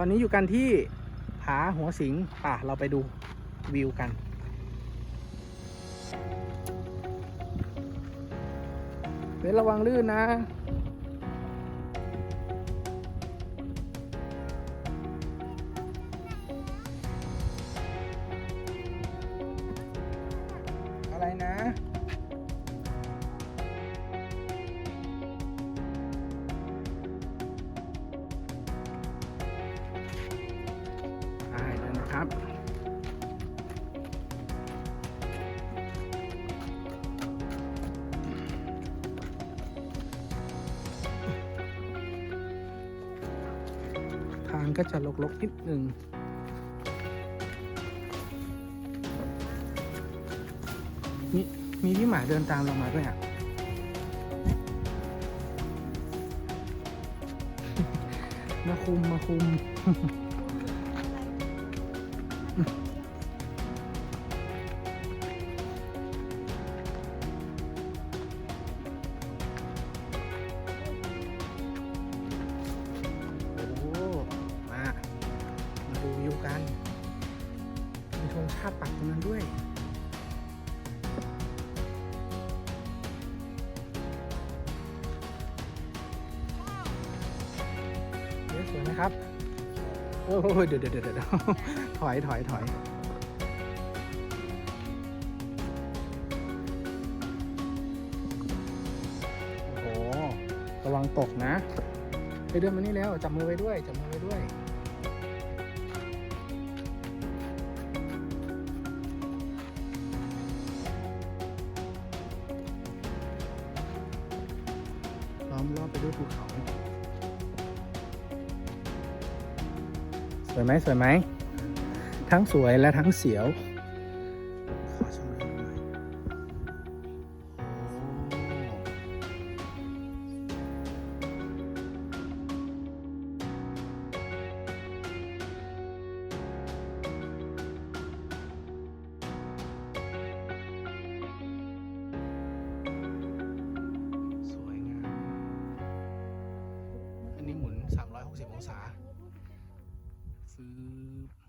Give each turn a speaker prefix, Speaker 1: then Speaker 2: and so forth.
Speaker 1: อนนี้อยู่กันที่ผาหัวสิงป่ะเราไปดูวิวกันเว้นระวังลื่นนะ นะครับ ทางก็จะลกๆนิดนึงมีมีพี่หมาเดินตามเรามาด้วยอะมาคุมมาคุม โอ้มามาดูวิวกันมีธงชาปักตรงนั้นด้วยเอ๊ะสวยไหมครับ อ้ยเดี๋ยวเดี๋ยวเดี๋ยวเดี๋ยวถอยถอยถอยโอ้ระวังตกนะ ไปเดินมานี่แล้ว จับมือไว้ด้วย จับมือไว้ด้วยล้อมรอบไปด้วยภูเขา สวยไหมสวยไหม ทั้งสวยและทั้งเสียว สวยงาม อันนี้หมุน 360 องศา ซื้อ